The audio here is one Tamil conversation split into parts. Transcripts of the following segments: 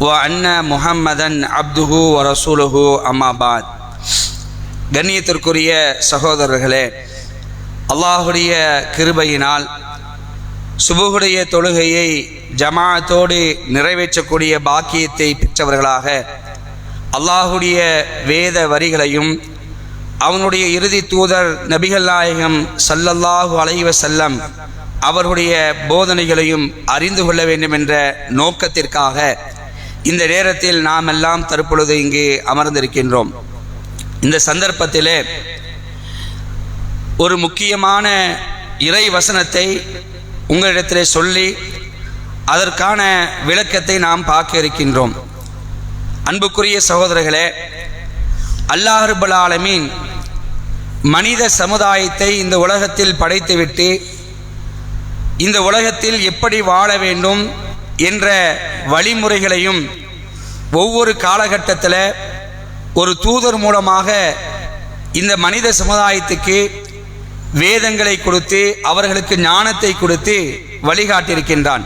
அன்ன முஹம்மதன் அப்துஹு வரசூலுஹு அமாபாத் கண்ணியத்திற்குரிய சகோதரர்களே அல்லாஹுடைய கிருபையினால் சுபுகுடைய தொழுகையை ஜமாத்தோடு நிறைவேற்றக்கூடிய பாக்கியத்தை பெற்றவர்களாக அல்லாஹுடைய வேத வரிகளையும் அவனுடைய இறுதி தூதர் நபிகள் நாயகம் சல்லல்லாஹு அலைவ செல்லம் அவர்களுடைய போதனைகளையும் அறிந்து கொள்ள வேண்டும் என்ற நோக்கத்திற்காக இந்த நேரத்தில் நாம் எல்லாம் தற்பொழுது இங்கு அமர்ந்திருக்கின்றோம். இந்த சந்தர்ப்பத்திலே ஒரு முக்கியமான இறை வசனத்தை உங்களிடத்திலே சொல்லி அதற்கான விளக்கத்தை நாம் பார்க்க இருக்கின்றோம். அன்புக்குரிய சகோதரர்களே அல்லாஹர்பல் ஆலமீன் மனித சமுதாயத்தை இந்த உலகத்தில் படைத்துவிட்டு இந்த உலகத்தில் எப்படி வாழ வேண்டும் என்ற வழிமுறைகளையும் ஒவ்வொரு காலகட்டத்தில் ஒரு தூதர் மூலமாக இந்த மனித சமுதாயத்துக்கு வேதங்களை கொடுத்து அவர்களுக்கு ஞானத்தை கொடுத்து வழிகாட்டியிருக்கின்றான்.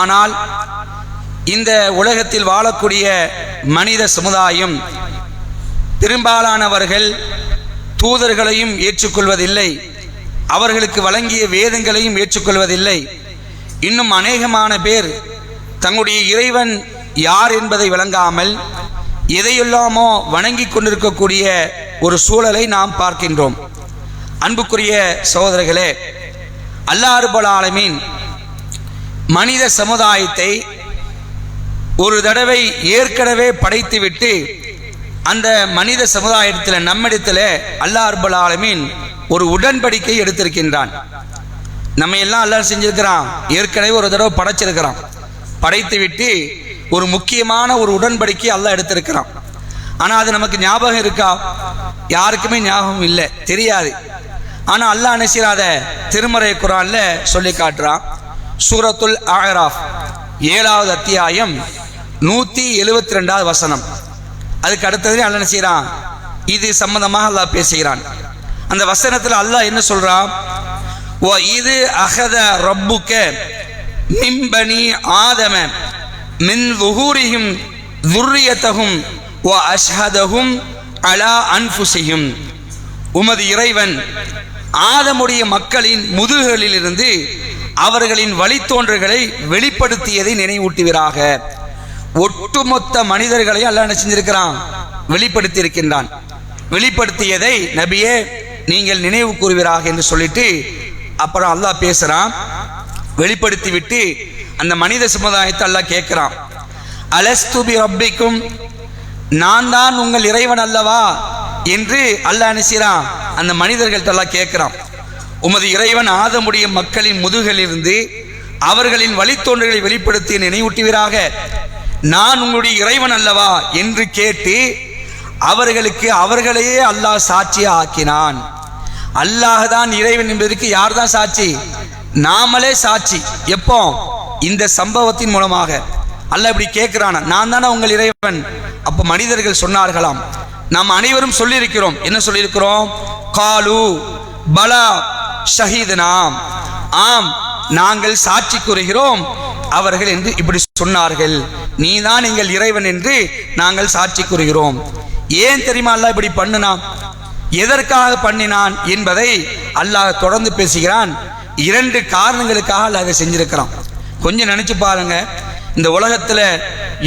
ஆனால் இந்த உலகத்தில் வாழக்கூடிய மனித சமுதாயம் பெரும்பாலானவர்கள் தூதர்களையும் ஏற்றுக்கொள்வதில்லை அவர்களுக்கு வழங்கிய வேதங்களையும் ஏற்றுக்கொள்வதில்லை. இன்னும் அநேகமான பேர் தங்களுடைய இறைவன் யார் என்பதை விளங்காமல் எதையெல்லாமோ வணங்கி கொண்டிருக்கக்கூடிய ஒரு சூழலை நாம் பார்க்கின்றோம். அன்புக்குரிய சகோதரர்களே அல்லாறுபல் ஆலமீன் மனித சமுதாயத்தை ஒரு தடவை ஏற்கனவே படைத்துவிட்டு அந்த மனித சமுதாயத்தில் நம்மிடத்தில் அல்லாஹ் அர்பல் ஆலமீன் ஒரு உடன்படிக்கை எடுத்திருக்கின்றான். நம்ம எல்லாம் அல்லாஹ் செஞ்சிருக்கிறான். ஏற்கனவே ஒரு தடவை படைச்சிருக்கிறான். படைத்து விட்டு ஒரு முக்கியமான ஒரு உடன்படிக்கை அல்லாஹ் எடுத்திருக்கிறான். ஆனால் அது நமக்கு ஞாபகம் இருக்கா? யாருக்குமே ஞாபகம் இல்லை. தெரியாது. ஆனால் அல்லாஹ் என்ன செய்யாத திருமறை குரான்ல சொல்லி காட்டுறான். சூரத்துல் ஆகராஃப் ஏழாவது அத்தியாயம் நூற்றி எழுபத்தி ரெண்டாவது வசனம். அதுக்கு அடுத்தது அல்லாஹ் செய்கிறான் இது சம்பந்தமாக அல்லாஹ் பேசுகிறான். அந்த வசனத்தில் அல்லாஹ் என்ன சொல்கிறான் இது அகத ரப்புக்க மிம்பனி ஆதம மின் வுஹூரிஹிம் துர்ரியத்தகும் ஓ அஷ்ஹதகும் அலா அன்ஃபுசிஹிம். உமது இறைவன் ஆதமுடைய மக்களின் முதுகுகளிலிருந்து அவர்களின் வழித்தோன்றல்களை வெளிப்படுத்தியதை நினைவூட்டுவீராக. ஒட்டுமொத்த மனிதர்களையும் அல்ல என்ன செஞ்சிருக்கிறான்? வெளிப்படுத்தி இருக்கின்றான் வெளிப்படுத்தியதை நபியே நீங்கள் நினைவு கூறுவீராக என்று சொல்லிட்டு அப்புறம் அல்லாஹ் பேசுறான் வெளிப்படுத்தி விட்டு அந்த மனித சமுதாயத்தை அல்லாஹ் கேட்கிறான். அலஸ்துபி ரப்பிக்கும் நான் தான் உங்கள் இறைவன் அல்லவா? என்று அல்லாஹ் நினைச்சிறான் அந்த மனிதர்கள்ட்ட எல்லாம் கேட்கிறான். உமது இறைவன் ஆதமுடைய மக்களின் முதுகிலிருந்து அவர்களின் வழித்தோன்றல்களை வெளிப்படுத்தி நினைவூட்டுவீராக. நான் உங்களுடைய இறைவன் அல்லவா? என்று கேட்டு அவர்களுக்கு அவர்களையே அல்லாஹ் சாட்சியாக ஆக்கினான் அல்லாஹ் தான் இறைவன் என்பதற்கு யார் தான் சாட்சி? நாமளே சாட்சி. எப்போ? இந்த சம்பவத்தின் மூலமாக. அல்ல இப்படி கேட்கிறான்? நான் தானே உங்கள் இறைவன். அப்ப மனிதர்கள் சொன்னார்களாம். நாம் அனைவரும் சொல்லியிருக்கிறோம். என்ன சொல்லியிருக்கிறோம்? காலு பலா ஷஹீதனாம் ஆம் நாங்கள் சாட்சி கூறுகிறோம். அவர்கள் என்று இப்படி சொன்னார்கள். நீதான் எங்கள் இறைவன் என்று நாங்கள் சாட்சி கூறுகிறோம். ஏன் தெரியுமா அல்லாஹ் இப்படி பண்ணுனா? எதற்காக பண்ணினான் என்பதை அல்லாஹ் தொடர்ந்து பேசுகிறான். இரண்டு காரணங்களுக்காக அல்லாஹ் அதை செஞ்சிருக்கிறான். கொஞ்சம் நினைச்சு பாருங்க. இந்த உலகத்தில்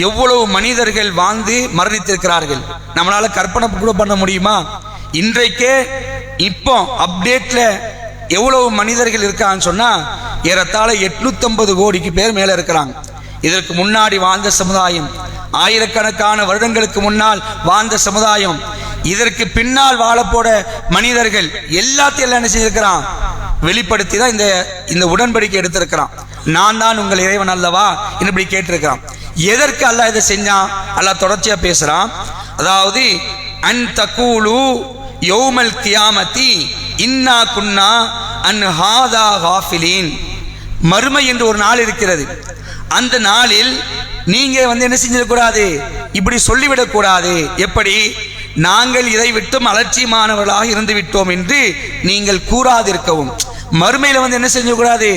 எவ்வளவு மனிதர்கள் வாழ்ந்து மரணித்திருக்கிறார்கள். நம்மளால கற்பனை கூட பண்ண முடியுமா? இன்றைக்கே இப்போ அப்டேட்ல எவ்வளவு மனிதர்கள் இருக்கான்னு சொன்னா ஏறத்தாழ எட்நூத்தம்பது கோடிக்கு பேர் மேல இருக்கிறாங்க. இதற்கு முன்னாடி வாழ்ந்த சமுதாயம் ஆயிரக்கணக்கான வருடங்களுக்கு முன்னால் வாழ்ந்த சமுதாயம் இதற்கு பின்னால் வாழப்போட மனிதர்கள் எல்லாத்தையும் எல்லாம் என்ன செஞ்சிருக்கிறான் வெளிப்படுத்தி தான் இந்த இந்த உடன்படிக்கை எடுத்திருக்கிறான். நான் தான் உங்கள் இறைவன் அல்லவா? என்று இப்படி கேட்டிருக்கிறான். எதற்கு அல்லாஹ் இதை செஞ்சான்? அல்லாஹ் தொடர்ச்சியா பேசுறான். அதாவது அன் தக்கூலு யௌமல் கியாமத்தி இன்னா குன்னா அன் ஹாதா காஃபிலீன். மறுமை என்று ஒரு நாள் இருக்கிறது. அந்த நாளில் நீங்க வந்து என்ன செஞ்சிடக்கூடாது? இப்படி சொல்லிவிடக்கூடாது. எப்படி? நாங்கள் இதை விட்டும் அலட்சியமானவர்களாக இருந்து விட்டோம் என்று நீங்கள் கூறாதிருக்கவும். மறுமையில வந்து என்ன செஞ்சக்கூடாது?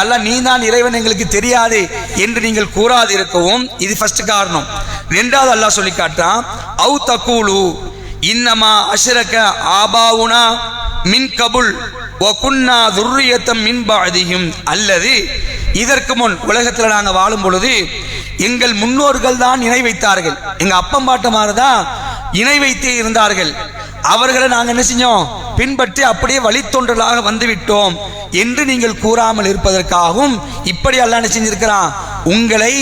எல்லாம் நீ தான் இறைவன் எங்களுக்கு தெரியாது என்று நீங்கள் கூறாதிருக்கவும். இது ஃபர்ஸ்ட் காரணம். ரெண்டாவது அல்லாஹ் சொல்லி காட்டான் அவு தக்கூலு இன்னமா அஷ்ரக ஆபாவுனா மின் கபுல் ஒகுன்னா துர்ரியத்தம் மின்பாதியும் அல்லது இதற்கு முன் உலகத்தில் நாங்கள் வாழும் பொழுது எங்கள் முன்னோர்கள் தான் இணை வைத்தார்கள். எங்கள் அப்பம் பாட்டமாறு தான் இணை வைத்தே இருந்தார்கள். அவர்களை நாங்கள் என்ன செஞ்சோம்? பின்பற்றி அப்படியே வழித்தொன்றலாக வந்துவிட்டோம் என்று நீங்கள் கூறாமல் இருப்பதற்காகவும் இப்படி அல்லாஹ் என்ன செஞ்சிருக்கிறான்? உங்களை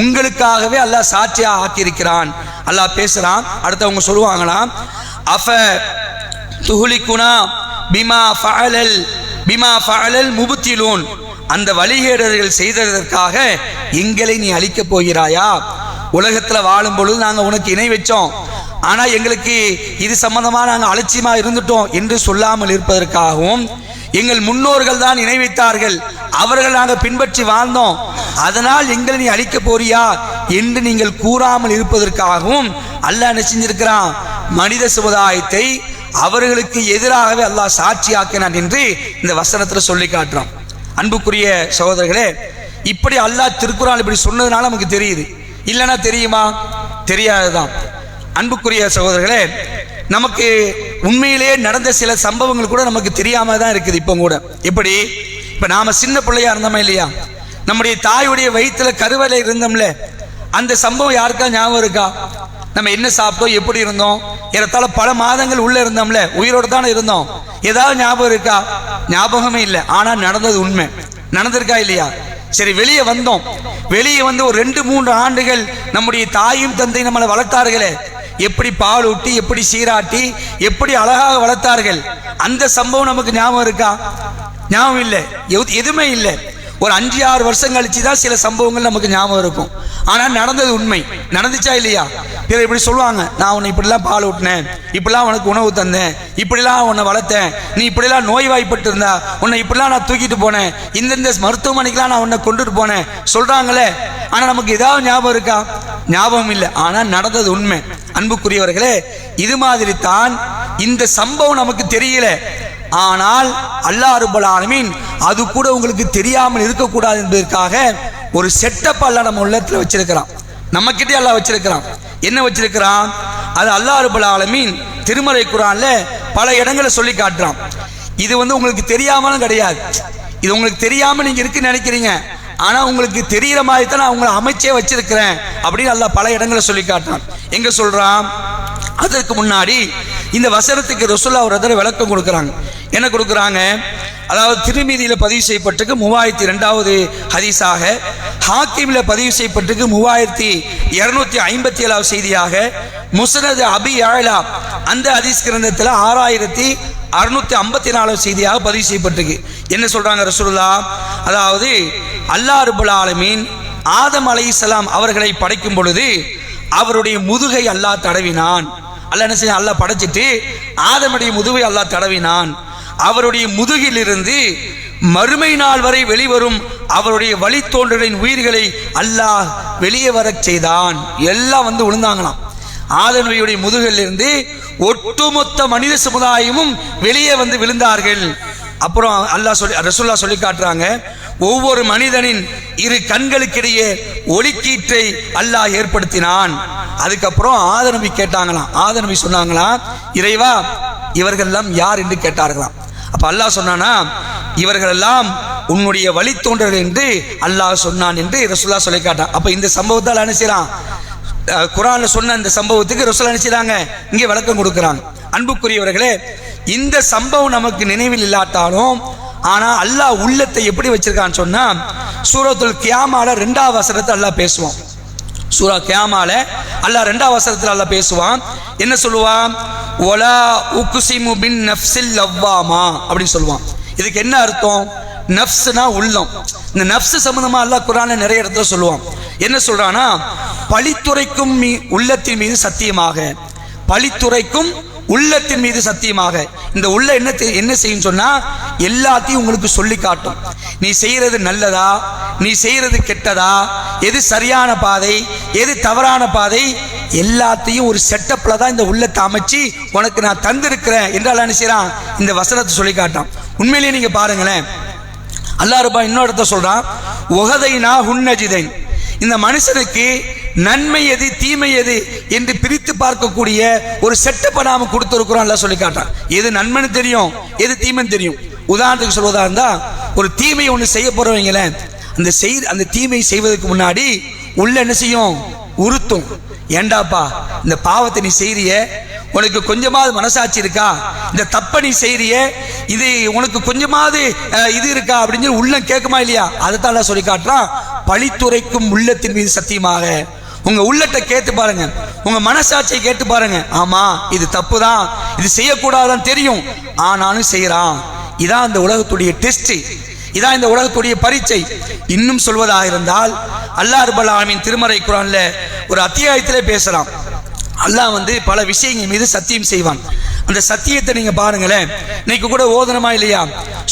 உங்களுக்காகவே அல்லாஹ் சாட்சியாக ஆக்கியிருக்கிறான். அல்லாஹ் பேசுறான். அடுத்தவங்க சொல்லுவாங்களாம் அஃப துகுலிக்குனா பிமா ஃபஅலல் பிமா ஃபஅலல் முபுத்திலூன். அந்த வழிகேடர்கள் செய்ததற்காக எங்களை நீ அழிக்கப் போகிறாயா? உலகத்தில் வாழும் பொழுது நாங்கள் உனக்கு இணை வச்சோம். ஆனால் எங்களுக்கு இது சம்பந்தமாக நாங்கள் அலட்சியமாக இருந்துட்டோம் என்று சொல்லாமல் இருப்பதற்காகவும் எங்கள் முன்னோர்கள் தான் நினைவித்தார்கள். அவர்கள் நாங்கள் பின்பற்றி வாழ்ந்தோம். அதனால் எங்களை நீ அழிக்க போறியா என்று நீங்கள் கூறாமல் இருப்பதற்காகவும் அல்லாஹ் என்ன செஞ்சிருக்கிறான்? மனித சமுதாயத்தை அவர்களுக்கு எதிராகவே அல்லாஹ் சாட்சியாக்கினான் என்று இந்த வசனத்தில் சொல்லி காட்டுறான். அன்புக்குரிய சகோதரர்களே இப்படி அல்லாஹ் திருக்குறான் இப்படி சொன்னதுனால நமக்கு தெரியுது. இல்லைன்னா தெரியுமா? தெரியாதுதான் அன்புக்குரிய சகோதரர்களே நமக்கு உண்மையிலேயே நடந்த சில சம்பவங்கள் கூட நமக்கு தெரியாம தான் இருக்குது இப்போ கூட. எப்படி? இப்போ நாம சின்ன பிள்ளையா இருந்தோமா இல்லையா? நம்முடைய தாயுடைய வயிற்றுல கருவலை இருந்தோம்ல அந்த சம்பவம் யாருக்கா ஞாபகம் இருக்கா? நம்ம என்ன சாப்பிட்டோம் எப்படி இருந்தோம்? ஏறத்தாழ பல மாதங்கள் உள்ள இருந்தோம்ல உயிரோடு தானே இருந்தோம். ஏதாவது ஞாபகம் இருக்கா? ஞாபகமே இல்லை. ஆனால் நடந்தது உண்மை. நடந்திருக்கா இல்லையா? சரி வெளியே வந்தோம். வெளியே வந்து ஒரு ரெண்டு மூன்று ஆண்டுகள் நம்முடைய தாயும் தந்தை நம்மளை வளர்த்தார்களே. எப்படி பால் ஊட்டி எப்படி சீராட்டி எப்படி அழகாக வளர்த்தார்கள். அந்த சம்பவம் நமக்கு ஞாபகம் இருக்கா? ஞாபகம் இல்லை. எதுவுமே இல்லை. ஒரு அஞ்சு ஆறு வருஷம் கழிச்சு தான் சில சம்பவங்கள் நமக்கு ஞாபகம் இருக்கும். ஆனால் நடந்தது உண்மை. நடந்துச்சா இல்லையா? பிறர் இப்படி சொல்லுவாங்க. நான் உன்னை இப்படிலாம் பால் ஊட்டினேன். இப்படிலாம் உனக்கு உணவு தந்தேன். இப்படிலாம் உன்னை வளர்த்தேன். நீ இப்படிலாம் நோய்வாய்ப்பட்டு இருந்தா உன்னை இப்படிலாம் நான் தூக்கிட்டு போனேன். இந்தந்த மருத்துவமனைக்கெல்லாம் நான் உன்னை கொண்டுட்டு போனேன். சொல்கிறாங்களே ஆனால் நமக்கு ஏதாவது ஞாபகம் இருக்கா? ஞாபகம் இல்லை. ஆனால் நடந்தது உண்மை. அன்புக்குரியவர்களே இது மாதிரி தான் இந்த சம்பவம் நமக்கு தெரியல. ஆனால் அல்லா ரப்பல் ஆலமீன் அது கூட உங்களுக்கு தெரியாமல் இருக்கக்கூடாது என்பதற்காக ஒரு செட்டப் அல்ல நம்ம உள்ளத்தில் வச்சிருக்கிறான். நம்ம கிட்டே அல்லாஹ் வச்சிருக்கிறான். என்ன வச்சிருக்கிறான்? அது அல்லா ரப்பல் ஆலமீன் திருமறை குரான்ல பல இடங்களை சொல்லி காட்டுறான். இது வந்து உங்களுக்கு தெரியாமலும் கிடையாது. இது உங்களுக்கு தெரியாமல் நீங்கள் இருக்குன்னு நினைக்கிறீங்க. ஆனால் உங்களுக்கு தெரிகிற மாதிரி தான் நான் உங்களை அமைச்சே வச்சிருக்கிறேன் அப்படின்னு நல்லா பல இடங்களை சொல்லி காட்டுறான். எங்க சொல்றான்? அதற்கு முன்னாடி இந்த வசனத்துக்கு ரசுல்லா ஒரு தடவை விளக்கம் கொடுக்குறாங்க. என்ன கொடுக்குறாங்க? அதாவது திருமீதியில் பதிவு செய்யப்பட்டிருக்கு மூவாயிரத்தி ரெண்டாவது ஹதீஸாக ஹாக்கிமில் பதிவு செய்யப்பட்டிருக்கு மூவாயிரத்தி இரநூத்தி ஐம்பத்தி ஏழாவது செய்தியாக முஸ்னது அபி ஆழா அந்த ஹதீஸ் கிரந்தத்தில் ஆறாயிரத்தி அறுநூத்தி ஐம்பத்தி நாலாவது செய்தியாக பதிவு செய்யப்பட்டிருக்கு. என்ன சொல்றாங்க ரசூல்லா அதாவது அல்லாஹ் ரபுல் ஆலமீன் ஆதம் அலைஹிஸ்ஸலாம் அவர்களை படைக்கும் பொழுது அவருடைய முதுகை அல்லாஹ் தடவினான். அல்லாஹ் என்ன செய்ய அல்லாஹ் படைச்சிட்டு ஆதமுடைய முதுகை அல்லாஹ் தடவினான். அவருடைய முதுகிலிருந்து மறுமை நாள் வரை வெளிவரும் அவருடைய வழித்தோன்றலின் உயிர்களை அல்லாஹ் வெளியே வரச் செய்தான். எல்லாம் வந்து விழுந்தாங்களாம் ஆதனுடைய முதுகிலிருந்து ஒட்டுமொத்த மனித சமுதாயமும் வெளியே வந்து விழுந்தார்கள். அப்புறம் அல்லாஹ் சொல்லி ரசுல்லா சொல்லி காட்டுறாங்க ஒவ்வொரு மனிதனின் இரு கண்களுக்கிடையே ஒளிக்கீற்றை அல்லாஹ் ஏற்படுத்தினான். அதுக்கப்புறம் ஆதனபி கேட்டாங்களாம். ஆதனபி சொன்னாங்களாம் இறைவா இவர்கள்லாம் யார் என்று கேட்டார்களாம். அப்போ அல்லாஹ் சொன்னானா இவர்களெல்லாம் உன்னுடைய வழித்தோன்றர்கள் என்று அல்லாஹ் சொன்னான் என்று ரசுல்லா சொல்லி காட்டான் அப்போ இந்த சம்பவத்தால் அனுசிறான் செய்யறான் சொன்ன இந்த சம்பவத்துக்கு ரசுல்லா அனுசிறாங்க இங்கே விளக்கம் கொடுக்குறாங்க. அன்புக்குரியவர்களே இந்த சம்பவம் நமக்கு நினைவில் இல்லாட்டாலும் ஆனால் அல்லாஹ் உள்ளத்தை எப்படி வச்சிருக்கான்னு சொன்னால் சூரத்துல் கியாமால ரெண்டாவது வசனத்தை அல்லாஹ் பேசுவான். சூரா கியாமால அல்லாஹ் ரெண்டாவது வசனத்தில் அல்லாஹ் பேசுவான். என்ன சொல்லுவான்? ஒலா உக்குசிமு பின் நஃப்ஸில் லவ்வாமா? அப்படின்னு சொல்லுவான். இதுக்கு என்ன அர்த்தம்? நஃப்ஸ்னா உள்ளம். இந்த நஃப்ஸு சம்மந்தமாக அல்லாஹ் குரான்ல நிறைய இடத்துல சொல்லுவான். என்ன சொல்கிறான்னா பழித்துரைக்கும் மீ- உள்ளத்தின் மீது சத்தியமாக. பழித்துரைக்கும் உள்ளத்தின் மீது சத்தியமாக. இந்த உள்ள என்ன என்ன செய்யும் சொன்னா எல்லாத்தையும் உங்களுக்கு சொல்லி காட்டும். நீ செய்யறது நல்லதா? நீ செய்யறது கெட்டதா? எது சரியான பாதை? எது தவறான பாதை? எல்லாத்தையும் ஒரு செட்டப்பில் தான் இந்த உள்ளத்தை அமைச்சு உனக்கு நான் தந்திருக்கிறேன் என்றால் என்ன செய்யறான்? இந்த வசனத்தை சொல்லி காட்டான். உண்மையிலேயே நீங்க பாருங்களேன். அல்லாஹ் ரப்பா இன்னொரு இடத்த சொல்றான் நான் ஹுன்னஜிதைன் இந்த மனுஷனுக்கு நன்மை எது தீமை எது என்று பிரித்து பார்க்கக்கூடிய ஒரு செட்டப்பை நாம கொடுத்துருக்குறோம் எல்லாம் சொல்லி காட்டான் எது நன்மைன்னு தெரியும் எது தீமைன்னு தெரியும். உதாரணத்துக்கு சொல்வதா இருந்தா ஒரு தீமை ஒன்று செய்ய போறவங்களேன் அந்த செய் அந்த தீமை செய்வதற்கு முன்னாடி உள்ள என்ன செய்யும்? உறுத்தும். ஏண்டாப்பா இந்த பாவத்தை நீ செய்கிறிய உனக்கு கொஞ்சமாவது மனசாட்சி இருக்கா? இந்த தப்பை நீ செய்கிறிய இது உனக்கு கொஞ்சமாவது இது இருக்கா அப்படின்னு சொல்லி உள்ளம் கேட்குமா இல்லையா? அதைத்தான் தான் சொல்லி காட்டுறான். பழித்துரைக்கும் உள்ளத்தின் மீது சத்தியமாக உங்க உள்ளத்தை கேட்டு பாருங்க. உங்க மனசாட்சியை கேட்டு பாருங்க. ஆமா இது தப்பு தான் இது செய்யக்கூடாதுன்னு தெரியும். ஆனாலும் செய்யறான். இதான் இந்த உலகத்துடைய டெஸ்ட் இதான் இந்த உலகத்துடைய பரீட்சை. இன்னும் சொல்வதாக இருந்தால் அல்லாஹ் ரபுல் ஆலமின் திருமறை குரான்ல ஒரு அத்தியாயத்திலே பேசலாம். அல்லாஹ் வந்து பல விஷயங்கள் மீது சத்தியம் செய்வான். அந்த சத்தியத்தை நீங்க பாருங்களேன். இன்னைக்கு கூட ஓதனமா இல்லையா?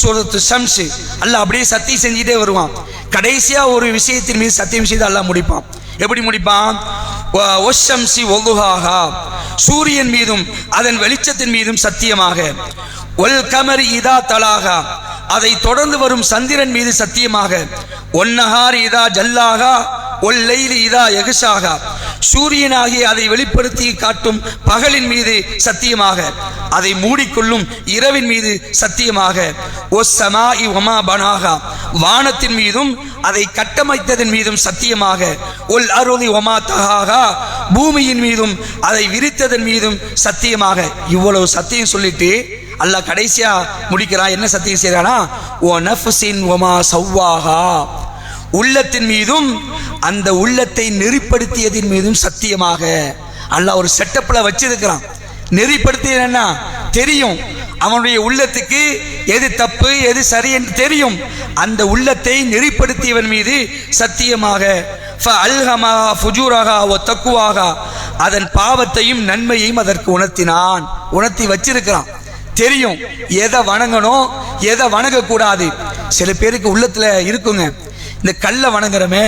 சூரத்து ஷம்ஸ். அல்லாஹ் அப்படியே சத்தியம் செஞ்சுட்டே வருவான். கடைசியா ஒரு விஷயத்தின் மீது சத்தியம் செய்து அல்லாஹ் முடிப்பான். எப்படி முடிப்பான்? ஒஷம்சி ஒல்லுஹாகா சூரியன் மீதும் அதன் வெளிச்சத்தின் மீதும் சத்தியமாக. ஒல் கமரி இதா தலாகா அதை தொடர்ந்து வரும் சந்திரன் மீது சத்தியமாக. ஒன்னஹார் இதா ஜல்லாகா ஒல் லைலி இதா எகுசாகா சூரியனாகி அதை வெளிப்படுத்தி காட்டும் பகலின் மீது சத்தியமாக அதை மூடிக்கொள்ளும் இரவின் மீது சத்தியமாக. ஒஸ் சமாஇ ஒமா பனாகா. வானத்தின் மீதும் அதை கட்டமைத்ததன் மீதும் சத்தியமாக. ஒல் அருளி ஒமா தகாகா. பூமியின் மீதும் அதை விரித்ததன் மீதும் சத்தியமாக. இவ்வளவு சத்தியம் சொல்லிட்டு அல்லாஹ் கடைசியா முடிக்கிறான். என்ன சத்தியம் செய்யறானா ஓ நஃப்சின் ஒமா சவ்வாகா உள்ளத்தின் மீதும் அந்த உள்ளத்தை நெறிப்படுத்தியதின் மீதும் சத்தியமாக அல்லாஹ் ஒரு செட்டப்பில் வச்சிருக்கிறான். நெறிப்படுத்தியது என்ன? தெரியும். அவனுடைய உள்ளத்துக்கு எது தப்பு எது சரி என்று தெரியும். அந்த உள்ளத்தை நெறிப்படுத்தியவன் மீது சத்தியமாக ஃபஅல்ஹமஹா ஃபுஜூரஹா ஓ தக்குவாகா அதன் பாவத்தையும் நன்மையையும் அதற்கு உணர்த்தினான். உணர்த்தி வச்சிருக்கிறான். தெரியும். எதை வணங்கணும் எதை வணங்கக்கூடாது. சில பேருக்கு உள்ளத்தில் இருக்குங்க. இந்த கல்லை வணங்குறமே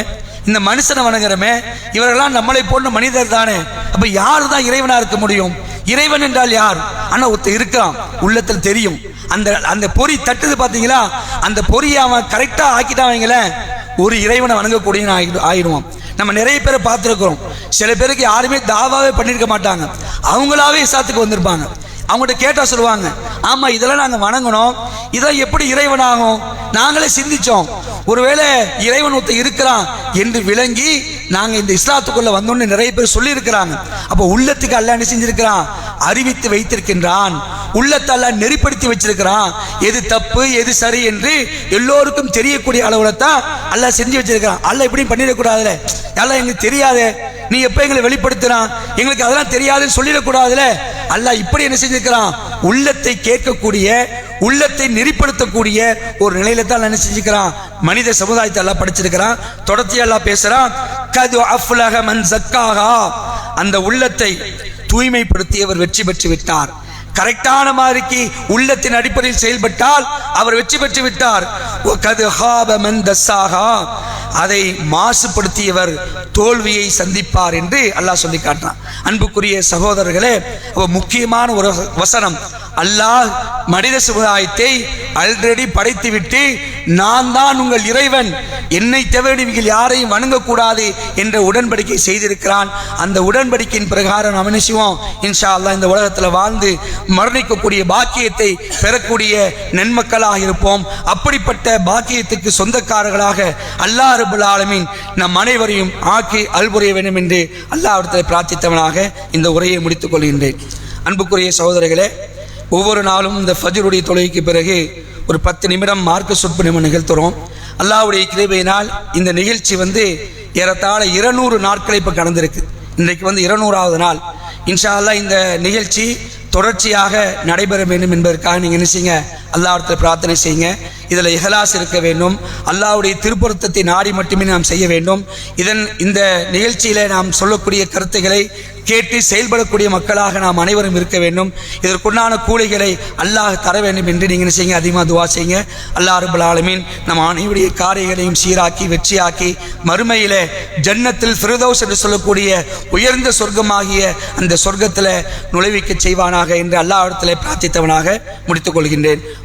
இந்த மனுஷனை வணங்குறமே இவர்களாம் நம்மளை போன்ற மனிதர் தானே. அப்ப யார் தான் இறைவனா இருக்க முடியும்? இறைவன் என்றால் யார்? ஆனா ஒருத்தர் இருக்கிறான் உள்ளத்தில் தெரியும். அந்த அந்த பொறி தட்டுது பாத்தீங்களா? அந்த பொறியை அவன் கரெக்டா ஆக்கிட்டான் வைங்களேன். ஒரு இறைவனை வணங்கக்கூடிய ஆயிடு ஆயிடுவான் நம்ம நிறைய பேரை பார்த்துருக்குறோம். சில பேருக்கு யாருமே தாவாவே பண்ணியிருக்க மாட்டாங்க. அவங்களாவே இசாத்துக்கு வந்திருப்பாங்க. அவங்கள்ட்ட கேட்டா சொல்லுவாங்க ஆமா இதெல்லாம் நாங்க வணங்கணும். இதெல்லாம் எப்படி இறைவனாகும்? நாங்களே சிந்திச்சோம். ஒருவேளை இறைவன் ஒருத்த இருக்கிறான் என்று விளங்கி நாங்க இந்த இஸ்லாத்துக்குள்ள வந்தோம்னு நிறைய பேர் சொல்லி இருக்கிறாங்க அப்ப உள்ளத்துக்கு அல்ல என்ன செஞ்சிருக்கிறான்? அறிவித்து வைத்திருக்கின்றான். உள்ளத்தை நெறிப்படுத்தி வச்சிருக்கிறான். எது தப்பு எது சரி என்று எல்லோருக்கும் தெரியக்கூடிய அளவுல தான் அல்ல செஞ்சு வச்சிருக்கிறான். அல்ல இப்படியும் பண்ணிடக்கூடாதுல. அல்ல எங்களுக்கு தெரியாதே? நீ எப்ப எங்களை வெளிப்படுத்துறான் எங்களுக்கு அதெல்லாம் தெரியாதுன்னு சொல்லிடக்கூடாதுல அல்ல இப்படி என்ன செஞ்சிருக்கிறான்? உள்ளத்தை கேட்கக்கூடிய உள்ளத்தை நெறிப்படுத்தக்கூடிய ஒரு நிலையில தான் என்ன செஞ்சுக்கிறான் மனித சமுதாயத்தை எல்லாம் படிச்சிருக்கிறான். தொடர்ச்சி எல்லாம் பேசுறான். கது அஃப்லக மன் சக்காகா அந்த உள்ளத்தை தூய்மைப்படுத்தி அவர் வெற்றி பெற்று விட்டார். கரெக்டான மாதிரிக்கு உள்ளத்தின் அடிப்படையில் செயல்பட்டால் அவர் வெற்றி பெற்று விட்டார். கது ஹாப மன் தஸ்ஸாகா அதை மாசுபடுத்தியவர் தோல்வியை சந்திப்பார் என்று அல்லாஹ் சொல்லி காட்டினான் அன்புக்குரிய சகோதரர்களே முக்கியமான ஒரு வசனம் அல்லாஹ் மனித சமுதாயத்தை ஆல்ரெடி படைத்துவிட்டு நான் தான் உங்கள் இறைவன். என்னை தவிர நீங்கள் யாரையும் வணங்கக்கூடாது என்ற உடன்படிக்கை செய்திருக்கிறான். அந்த உடன்படிக்கையின் பிரகாரம் நாம் இன்ஷா அல்லா இந்த உலகத்தில் வாழ்ந்து மரணிக்கக்கூடிய பாக்கியத்தை பெறக்கூடிய நன்மக்களாக இருப்போம். அப்படிப்பட்ட பாக்கியத்துக்கு சொந்தக்காரர்களாக அல்லாஹ் ரபுல் ஆலமின் நம் அனைவரையும் ஆக்கி அல்புரிய வேண்டும் என்று அல்லாஹ்விடத்தில் பிரார்த்தித்தவனாக இந்த உரையை முடித்துக் கொள்கின்றேன். அன்புக்குரிய சகோதரர்களே ஒவ்வொரு நாளும் இந்த ஃபஜருடைய தொழுகைக்கு பிறகு ஒரு பத்து நிமிடம் மார்க்க சொற்பு நம்ம நிகழ்த்துறோம். அல்லாஹ்வுடைய கிருபையினால் இந்த நிகழ்ச்சி வந்து ஏறத்தாழ இருநூறு நாட்களை இப்போ கடந்திருக்கு. இன்றைக்கு வந்து இருநூறாவது நாள். இன்ஷா அல்லாஹ் இந்த நிகழ்ச்சி தொடர்ச்சியாக நடைபெற வேண்டும் என்பதற்காக நீங்கள் நினைச்சிங்க அல்லாவிடத்தில் பிரார்த்தனை செய்யுங்க. இதில் இஹலாஸ் இருக்க வேண்டும். அல்லாவுடைய திருப்பொருத்தத்தை நாடி மட்டுமே நாம் செய்ய வேண்டும். இதன் இந்த நிகழ்ச்சியில் நாம் சொல்லக்கூடிய கருத்துக்களை கேட்டு செயல்படக்கூடிய மக்களாக நாம் அனைவரும் இருக்க வேண்டும். இதற்குண்டான கூலிகளை அல்லாஹ் தர வேண்டும் என்று நீங்கள் என்ன செய்யுங்க? அதிகமாக துவா செய்யுங்க. அல்லாஹ் ரபுல் ஆலமீன் நம் அனைவருடைய காரியங்களையும் சீராக்கி வெற்றியாக்கி மறுமையில் ஜன்னத்தில் ஃபிரதோஸ் என்று சொல்லக்கூடிய உயர்ந்த சொர்க்கமாகிய அந்த சொர்க்கத்தில் நுழைவிக்க செய்வானாக என்று அல்லாஹ்விடத்தில் பிரார்த்தித்தவனாக முடித்துக் கொள்கின்றேன்.